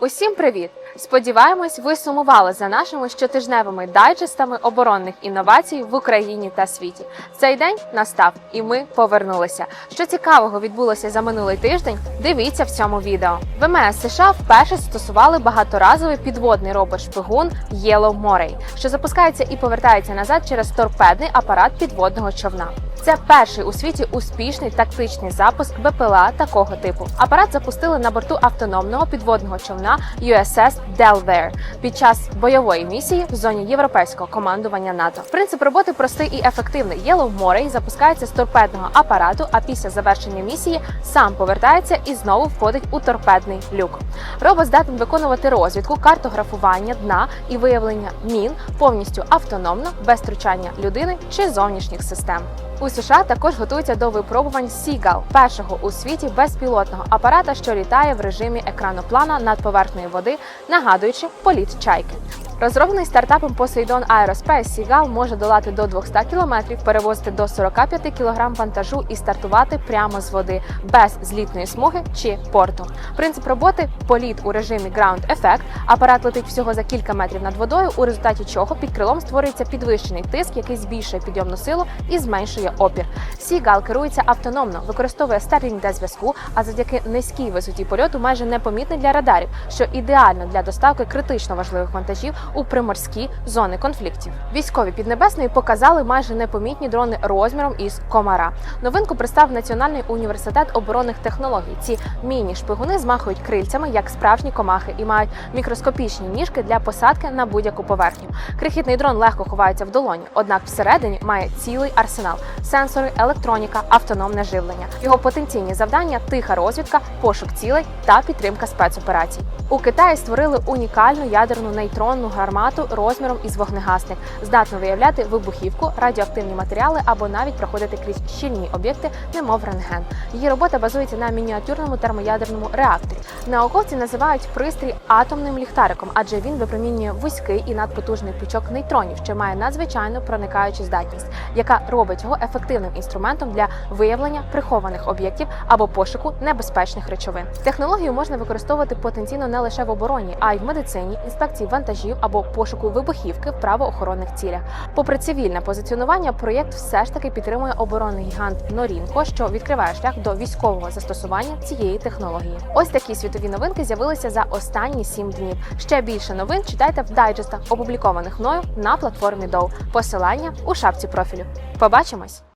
Усім привіт! Сподіваємось, ви сумували за нашими щотижневими дайджестами оборонних інновацій в Україні та світі. Цей день настав, і ми повернулися. Що цікавого відбулося за минулий тиждень? Дивіться в цьому відео. ВМС США вперше застосували багаторазовий підводний робот шпигун Yellow Moray, що запускається і повертається назад через торпедний апарат підводного човна. Це перший у світі успішний тактичний запуск БПЛА такого типу. Апарат запустили на борту автономного підводного човна USS Delaware під час бойової місії в зоні європейського командування НАТО. Принцип роботи простий і ефективний. Yellow Moray запускається з торпедного апарату, а після завершення місії сам повертається і знову входить у торпедний люк. Робот здатен виконувати розвідку, картографування дна і виявлення мін повністю автономно, без втручання людини чи зовнішніх систем. У США також готуються до випробувань Seagull, першого у світі безпілотного апарата, що літає в режимі екраноплана над поверхнею води, нагадуючи політ чайки. Розроблений стартапом Poseidon Aerospace, Seagull може долати до 200 км, перевозити до 45 кг вантажу і стартувати прямо з води без злітної смуги чи порту. Принцип роботи політ у режимі Ground Effect. Апарат летить всього за кілька метрів над водою, у результаті чого під крилом створюється підвищений тиск, який збільшує підйомну силу і зменшує опір. Seagull керується автономно, використовує Starlink для зв'язку, а завдяки низькій висоті польоту майже непомітний для радарів, що ідеально для доставки критично важливих вантажів у приморські зони конфліктів. Військові піднебесної показали майже непомітні дрони розміром із комара. Новинку представив Національний університет оборонних технологій. Ці міні-шпигуни змахують крильцями як справжні комахи і мають мікроскопічні ніжки для посадки на будь-яку поверхню. Крихітний дрон легко ховається в долоні, однак всередині має цілий арсенал: сенсори, електроніка, автономне живлення. Його потенційні завдання тиха розвідка, пошук цілей та підтримка спецоперацій. У Китаї створили унікальну ядерну нейтронну гармату розміром із вогнегасник, здатну виявляти вибухівку, радіоактивні матеріали або навіть проходити крізь щільні об'єкти, немов рентген. Її робота базується на мініатюрному термоядерному реакторі. Науковці називають пристрій атомним ліхтариком, адже він випромінює вузький і надпотужний пучок нейтронів, що має надзвичайну проникаючу здатність, яка робить його ефективним інструментом для виявлення прихованих об'єктів або пошуку небезпечних речовин. Технологію можна використовувати потенційно не лише в обороні, а й в медицині, інспекції вантажів або пошуку вибухівки в правоохоронних цілях. Попри цивільне позиціонування, проєкт все ж таки підтримує оборонний гігант Норінко, що відкриває шлях до військового застосування цієї технології. Ось такі світові новинки з'явилися за останні сім днів. Ще більше новин читайте в дайджестах, опублікованих мною на платформі Dow. Посилання у шапці профілю. Побачимось!